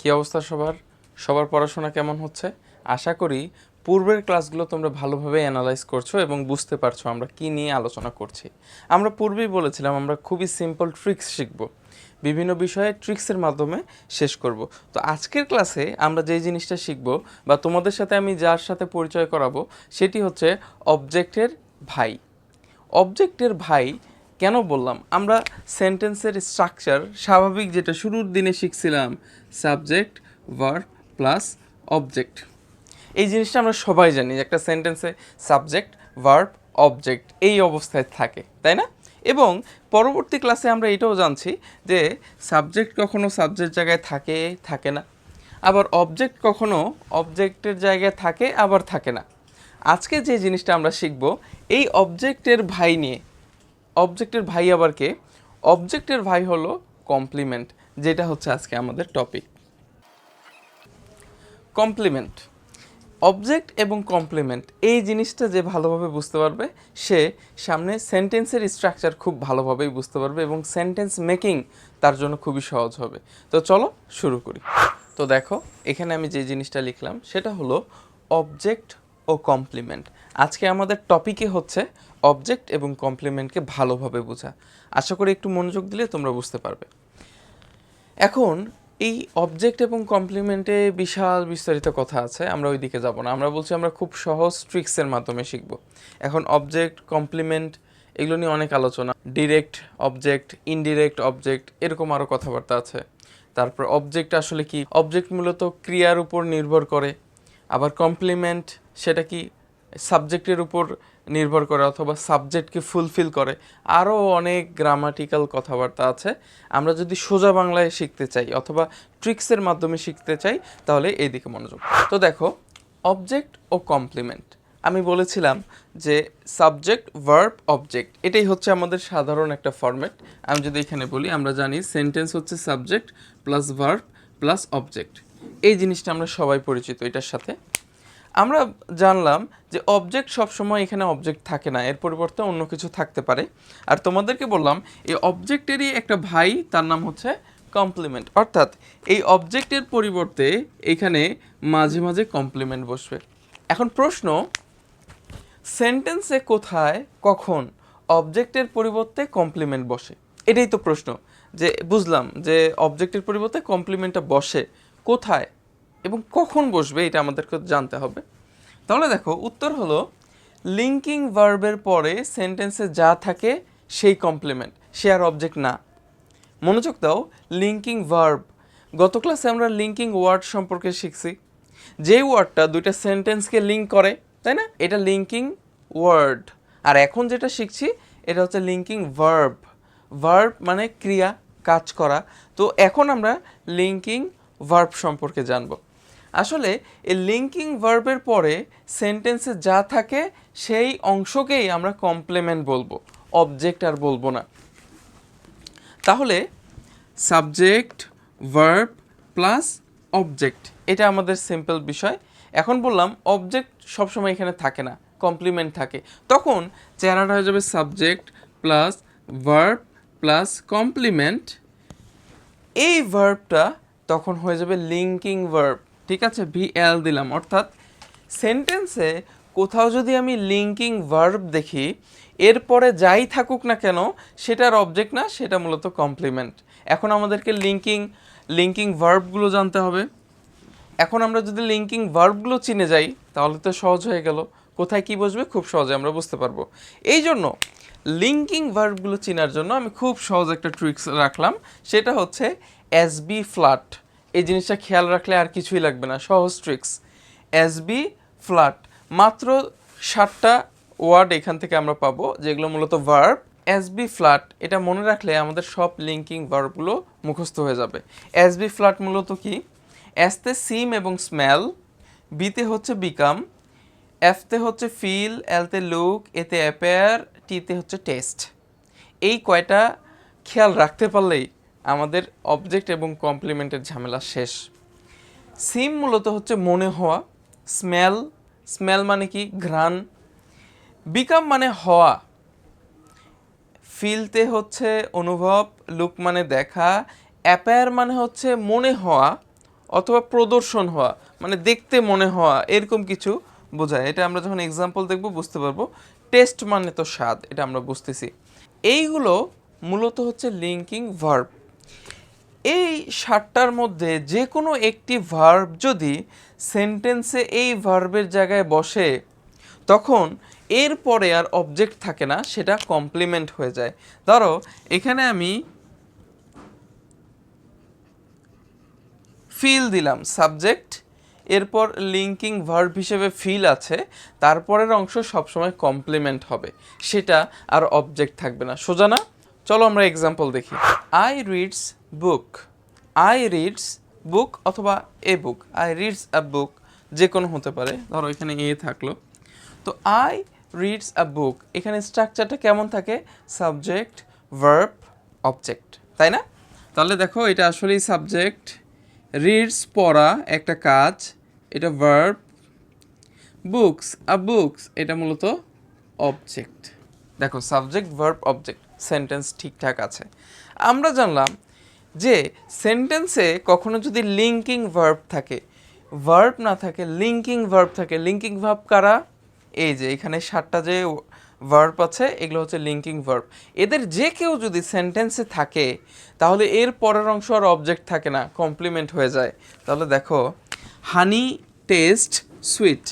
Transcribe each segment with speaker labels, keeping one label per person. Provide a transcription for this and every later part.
Speaker 1: কি অবস্থা সবার? সবার পড়াশোনা কেমন হচ্ছে? আশা করি পূর্বের ক্লাসগুলো তোমরা ভালোভাবে অ্যানালাইজ করছ এবং বুঝতে পারছ আমরা কি নিয়ে আলোচনা করছি। আমরা পূর্বেই বলেছিলাম আমরা খুবই সিম্পল ট্রিক্স শিখব। বিভিন্ন বিষয়ে ট্রিক্সের মাধ্যমে শেষ করব। তো আজকের ক্লাসে আমরা যেই জিনিসটা শিখব বা তোমাদের সাথে আমি যার সাথে পরিচয় করাবো সেটি হচ্ছে অবজেক্টের ভাই। অবজেক্টের ভাই কেন বললাম? আমরা সেন্টেন্সের স্ট্রাকচার স্বাভাবিক যেটা শুরুর দিনে শিখছিলাম, সাবজেক্ট, ভার্ব প্লাস অবজেক্ট। এই জিনিসটা আমরা সবাই জানি যে একটা সেন্টেন্সে সাবজেক্ট, ভার্ব, অবজেক্ট এই অবস্থায় থাকে, তাই না? এবং পরবর্তী ক্লাসে আমরা এটাও জানছি যে সাবজেক্ট কখনো সাবজেক্ট জায়গায় থাকে থাকে না। আবার অবজেক্ট কখনো অবজেক্টের জায়গায় থাকে, আবার থাকে না। আজকে যে জিনিসটা আমরা শিখব, এই অবজেক্টের ভাই নিয়ে অবজেক্টের ভাই আবার কে? অবজেক্টের ভাই হলো কমপ্লিমেন্ট যেটা হচ্ছে আজকে আমাদের টপিক কমপ্লিমেন্ট অবজেক্ট এবং কমপ্লিমেন্ট এই জিনিসটা যে ভালোভাবে বুঝতে পারবে, সে সামনে সেন্টেন্সের স্ট্রাকচার খুব ভালোভাবেই বুঝতে পারবে এবং সেন্টেন্স মেকিং তার জন্য খুবই সহজ হবে। তো চলো শুরু করি। তো দেখো, এখানে আমি যে জিনিসটা লিখলাম, সেটা হলো অবজেক্ট ও কমপ্লিমেন্ট। আজকে আমাদের টপিকে হচ্ছে অবজেক্ট এবং কমপ্লিমেন্টকে ভালোভাবে বোঝা। আশা করি একটু মনোযোগ দিলে তোমরা বুঝতে পারবে। এখন, এই অবজেক্ট এবং কমপ্লিমেন্টে বিশাল বিস্তারিত কথা আছে, আমরা ওই দিকে যাব না। আমরা বলছি আমরা খুব সহজ ট্রিক্সের মাধ্যমে শিখব। এখন অবজেক্ট, কমপ্লিমেন্ট, এগুলো নিয়ে অনেক আলোচনা। ডিরেক্ট অবজেক্ট, ইনডিরেক্ট অবজেক্ট, এরকম আরও কথাবার্তা আছে। তারপর অবজেক্ট আসলে কি? অবজেক্ট মূলত ক্রিয়ার উপর নির্ভর করে। আবার কমপ্লিমেন্ট সেটা কি সাবজেক্টের উপর নির্ভর করে অথবা সাবজেক্টকে ফুলফিল করে? আরও অনেক গ্রামাটিক্যাল কথাবার্তা আছে। আমরা যদি সোজা বাংলায় শিখতে চাই অথবা ট্রিক্সের মাধ্যমে শিখতে চাই, তাহলে এই দিকে মনোযোগ। তো দেখো অবজেক্ট ও কমপ্লিমেন্ট আমি বলেছিলাম যে সাবজেক্ট ভার্ব অবজেক্ট এটাই হচ্ছে আমাদের সাধারণ একটা ফরম্যাট আমি যদি এখানে বলি, আমরা জানি সেন্টেন্স হচ্ছে subject plus verb plus object এই জিনিসটা আমরা সবাই পরিচিত এটার সাথে। আমরা জানলাম যে অবজেক্ট সবসময় এখানে অবজেক্ট থাকে না, এর পরিবর্তে অন্য কিছু থাকতে পারে। আর তোমাদেরকে বললাম, এই অবজেক্টেরই একটা ভাই, তার নাম হচ্ছে কমপ্লিমেন্ট অর্থাৎ এই অবজেক্টের পরিবর্তে এখানে মাঝে মাঝে কমপ্লিমেন্ট বসবে। এখন প্রশ্ন সেন্টেন্সে কোথায়, কখন অবজেক্টের পরিবর্তে কমপ্লিমেন্ট বসে? এটাই তো প্রশ্ন। যে, বুঝলাম যে অবজেক্টের পরিবর্তে কমপ্লিমেন্টটা বসে। কোথায়? এবং কখন বসবে এটা আমাদেরকে জানতে হবে। তাহলে দেখো, উত্তর হলো লিঙ্কিং ভার্বের পরে সেন্টেন্সে যা থাকে সেই কমপ্লিমেন্ট সে আর অবজেক্ট না। মনোযোগ দাও লিঙ্কিং ভার্ব গত ক্লাসে আমরা লিঙ্কিং ওয়ার্ড সম্পর্কে শিখছি। যেই ওয়ার্ডটা দুইটা সেন্টেন্সকে লিঙ্ক করে, তাই না? এটা লিঙ্কিং ওয়ার্ড আর এখন যেটা শিখছি, এটা হচ্ছে লিঙ্কিং ভার্ব ভার্ব মানে ক্রিয়া, কাজ করা। তো এখন আমরা লিঙ্কিং ভার্ব সম্পর্কে জানব। আসলে এই লিঙ্কিং ভার্বের পরে সেন্টেন্সে যা থাকে সেই অংশকেই আমরা কমপ্লিমেন্ট বলব অবজেক্ট আর বলব না। তাহলে সাবজেক্ট ভার্ব প্লাস অবজেক্ট এটা আমাদের সিম্পল বিষয়। এখন বললাম অবজেক্ট সবসময় এখানে থাকে না কমপ্লিমেন্ট থাকে। তখন চেহারাটা হয়ে যাবে subject plus verb plus complement এই ভার্বটা তখন হয়ে যাবে লিঙ্কিং ভার্ব ঠিক আছে? ভি এল দিলাম। অর্থাৎ সেন্টেন্সে কোথাও যদি আমি লিঙ্কিং ভার্ব দেখি, এরপরে যাই থাকুক না কেন, সেটার অবজেক্ট না, সেটা মূলত কমপ্লিমেন্ট এখন আমাদেরকে লিঙ্কিং লিঙ্কিং ভার্বগুলো জানতে হবে। এখন আমরা যদি লিঙ্কিং ভার্বগুলো চিনে যাই, তাহলে তো সহজ হয়ে গেল। কোথায় কি বসবে? খুব সহজে আমরা বুঝতে পারব। এই জন্য লিঙ্কিং ভার্বগুলো চেনার জন্য আমি খুব সহজ একটা ট্রিক্স রাখলাম। সেটা হচ্ছে এস বি ফ্ল্যাট এই জিনিসটা খেয়াল রাখলে আর কিছুই লাগবে না। সহজ ট্রিক্স এস বি ফ্ল্যাট মাত্র সাতটা ওয়ার্ড এখান থেকে আমরা পাবো, যেগুলো মূলত ভার্ব এস বি ফ্ল্যাট এটা মনে রাখলে আমাদের সব লিঙ্কিং ভার্বগুলো মুখস্থ হয়ে যাবে। এস বি ফ্ল্যাট মূলত কি? এসতে সিম এবং স্মেল বিতে হচ্ছে বিকাম এফতে হচ্ছে ফিল এলতে লুক এতে অ্যাপেয়ার টিতে হচ্ছে টেস্ট এই কয়টা খেয়াল রাখতে পারলেই আমাদের অবজেক্ট এবং কমপ্লিমেন্টের ঝামেলা শেষ। সিম মূলত হচ্ছে মনে হওয়া স্মেল স্মেল মানে কি? ঘ্রাণ। বিকাম মানে হওয়া। ফিলতে হচ্ছে অনুভব লুক মানে দেখা। অ্যাপায়ার মানে হচ্ছে মনে হওয়া অথবা প্রদর্শন হওয়া মানে দেখতে মনে হওয়া, এরকম কিছু বোঝায়। এটা আমরা যখন এক্সাম্পল দেখব, বুঝতে পারব। টেস্ট মানে তো স্বাদ, এটা আমরা বুঝতেছি। এইগুলো মূলত হচ্ছে লিঙ্কিং ভার্ব এই সাতটার মধ্যে যে কোনো একটি ভার্ব যদি সেন্টেন্সে এই ভার্বের জায়গায় বসে, তখন এর পরে আর অবজেক্ট থাকে না, সেটা কমপ্লিমেন্ট হয়ে যায়। ধরো, এখানে আমি ফিল দিলাম সাবজেক্ট এরপর লিঙ্কিং ভার্ব হিসেবে ফিল আছে, তারপরের অংশ সবসময় কমপ্লিমেন্ট হবে, সেটা আর অবজেক্ট থাকবে না। সোজা না চলো আমরা এক্সাম্পল দেখি। I reads book I reads book অথবা এ বুক আই রিডস আ বুক যে কোনো হতে পারে। ধরো এখানে এ থাকল। তো আই রিডস আ বুক এখানে স্ট্রাকচারটা কেমন থাকে? সাবজেক্ট ভার্ব অবজেক্ট তাই না? তাহলে দেখো, এটা আসলেই সাবজেক্ট রিডস পড়া, একটা কাজ। এটা ভার্ব বুকস আ বুকস এটা মূলত অবজেক্ট দেখো সাবজেক্ট ভার্ব অবজেক্ট সেন্টেন্স ঠিকঠাক আছে। আমরা জানলাম যে সেন্টেন্সে কখনো যদি লিঙ্কিং ভার্ব থাকে ভার্ব না থাকে লিঙ্কিং ভার্ব থাকে লিঙ্কিং ভার্ব কারা? এই যে এখানে সাতটা যে ভার্ব আছে, এগুলো হচ্ছে লিঙ্কিং ভার্ব এদের যে কেউ যদি সেন্টেন্সে থাকে, তাহলে এর পরের অংশ আর অবজেক্ট থাকে না কমপ্লিমেন্ট হয়ে যায়। তাহলে দেখো হানি টেস্ট সুইট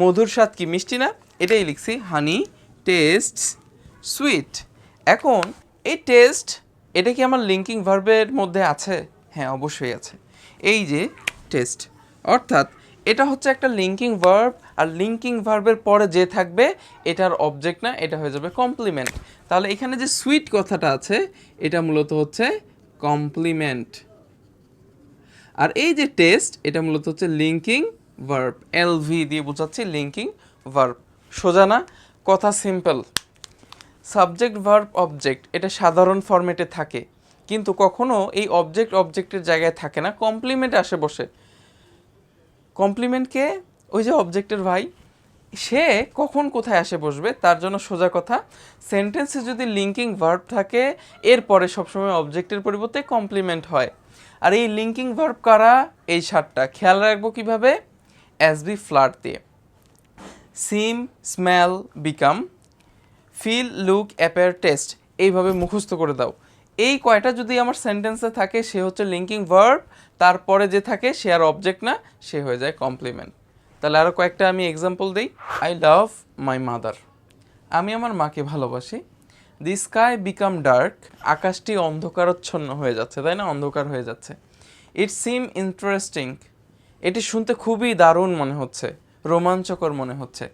Speaker 1: মধুর স্বাদ কি? মিষ্টি না? এটাই লিখছি হানি টেস্ট সুইট এখন এই টেস্ট এটা কি আমার লিঙ্কিং ভার্বের মধ্যে আছে? হ্যাঁ অবশ্যই আছে। এই যে টেস্ট অর্থাৎ এটা হচ্ছে একটা লিঙ্কিং ভার্ব আর লিঙ্কিং ভার্বের পরে যে থাকবে, এটার অবজেক্ট না, এটা হয়ে যাবে কমপ্লিমেন্ট তাহলে এখানে যে সুইট কথাটা আছে, এটা মূলত হচ্ছে কমপ্লিমেন্ট আর এই যে টেস্ট এটা মূলত হচ্ছে লিঙ্কিং ভার্ব এল ভি দিয়ে বোঝাচ্ছি লিঙ্কিং ভার্ব সোজা না? কথা সিম্পল সাবজেক্ট, ভার্ব, অবজেক্ট এটা সাধারণ ফরম্যাটে থাকে। কিন্তু কখনো এই অবজেক্ট, অবজেক্টের জায়গায় থাকে না, কমপ্লিমেন্ট আসে বসে। কমপ্লিমেন্টকে ওই যে অবজেক্টের ভাই, সে কখন কোথায় আসে বসবে, তার জন্য সোজা কথা, সেন্টেন্সে যদি লিঙ্কিং, ভার্ব থাকে, এরপরে সবসময় অবজেক্টের পরিবর্তে কমপ্লিমেন্ট হয়। আর এই লিঙ্কিং, ভার্ব কারা? এই সারটা। খেয়াল রাখব কীভাবে? অ্যাজ বি ফ্লাট দিয়ে। Seem, smell, become. Feel, look, appear, taste, এইভাবে মুখস্থ করে দাও। এই কয়টা যদি আমার সেন্টেন্সে থাকে, সে হচ্ছে লিঙ্কিং ভার্ব তারপরে যে থাকে, সে আর অবজেক্ট না, সে হয়ে যায় কমপ্লিমেন্ট তাহলে আরও কয়েকটা আমি এক্সাম্পল দিই। আই লাভ মাই মাদার আমি আমার মাকে ভালোবাসি। দি স্কাই বিকাম ডার্ক আকাশটি অন্ধকারচ্ছন্ন হয়ে যাচ্ছে, তাই না? অন্ধকার হয়ে যাচ্ছে। ইট সিম ইন্টারেস্টিং এটি শুনতে খুবই দারুণ মনে হচ্ছে, রোমাঞ্চকর মনে হচ্ছে।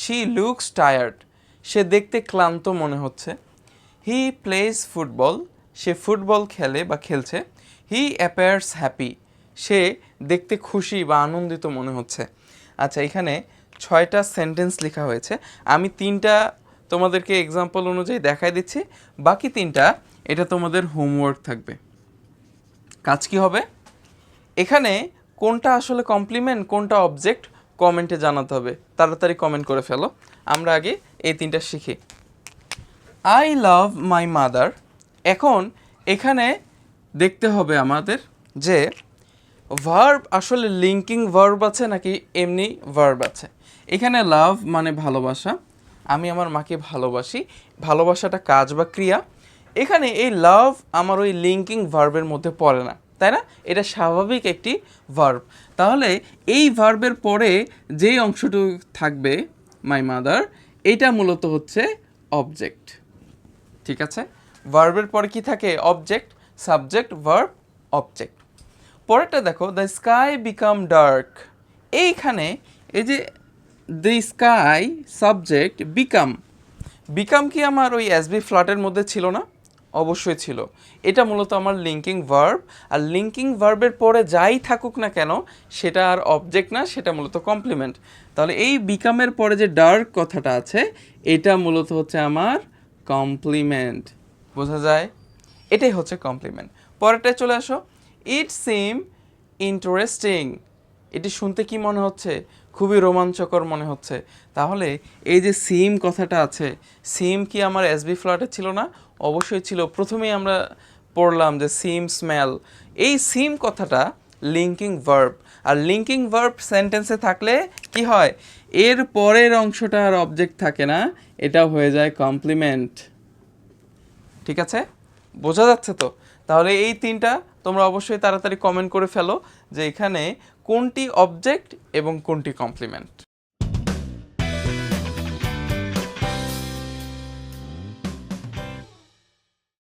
Speaker 1: শি লুকস টায়ার্ড সে দেখতে ক্লান্ত মনে হচ্ছে। হি প্লেস ফুটবল সে ফুটবল খেলে বা খেলছে। হি অ্যাপেয়ার্স হ্যাপি সে দেখতে খুশি বা আনন্দিত মনে হচ্ছে। আচ্ছা এখানে ছয়টা সেন্টেন্স লেখা হয়েছে। আমি তিনটা তোমাদেরকে এক্সাম্পল অনুযায়ী দেখাই দিচ্ছি। বাকি তিনটা, এটা তোমাদের হোমওয়ার্ক থাকবে। কাজ কি হবে? এখানে কোনটা আসলে কমপ্লিমেন্ট কোনটা অবজেক্ট কমেন্টে জানাতে হবে। তাড়াতাড়ি কমেন্ট করে ফেলো। আমরা আগে এই তিনটা শিখি। আই লাভ মাই মাদার এখন এখানে দেখতে হবে আমাদের যে ভার্ব আসলে লিঙ্কিং ভার্ব আছে নাকি এমনি ভার্ব আছে। এখানে লাভ মানে ভালোবাসা। আমি আমার মাকে ভালোবাসি। ভালোবাসাটা কাজ বা ক্রিয়া। এখানে এই লাভ আমার ওই লিঙ্কিং ভার্বের মধ্যে পড়ে না, তাই না? এটা স্বাভাবিক একটি ভার্ব তাহলে এই ভার্বের পরে যেই অংশটুকু থাকবে মাই মাদার এটা মূলত হচ্ছে অবজেক্ট ঠিক আছে? ভার্বের পর কি থাকে? অবজেক্ট সাবজেক্ট ভার্ব অবজেক্ট পরেরটা দেখো দ্য স্কাই বিকাম ডার্ক এইখানে এই যে the sky subject become become কি আমার ওই এসবি ফ্ল্যাটের মধ্যে ছিল না? অবশ্যই ছিল। এটা মূলত আমার লিঙ্কিং ভার্ব আর লিঙ্কিং ভার্বের পরে যাই থাকুক না কেন, সেটা আর অবজেক্ট না, সেটা মূলত কমপ্লিমেন্ট তাহলে এই বিকামের পরে যে ডার্ক কথাটা আছে, এটা মূলত হচ্ছে আমার কমপ্লিমেন্ট বোঝা যায়? এটাই হচ্ছে কমপ্লিমেন্ট পরেরটায় চলে আসো। ইট সিম ইন্টারেস্টিং এটি শুনতে কি মনে হচ্ছে? খুবই রোমাঞ্চকর মনে হচ্ছে। তাহলে এই যে সিম কথাটা আছে, সিম কি আমার এসবি ফ্ল্যাটে ছিল না? অবশ্যই ছিল। প্রথমেই আমরা পড়লাম যে সিম স্মেল। এই সিম কথাটা লিঙ্কিং ভার্ব আর লিঙ্কিং ভার্ব সেন্টেন্সে থাকলে কি হয়? এর পরের অংশটা আর অবজেক্ট থাকে না এটা হয়ে যায় কমপ্লিমেন্ট ঠিক আছে? বোঝা যাচ্ছে তো? তাহলে এই তিনটা তোমরা অবশ্যই তাড়াতাড়ি কমেন্ট করে ফেলো যে এখানে কোনটি অবজেক্ট এবং কোনটি কমপ্লিমেন্ট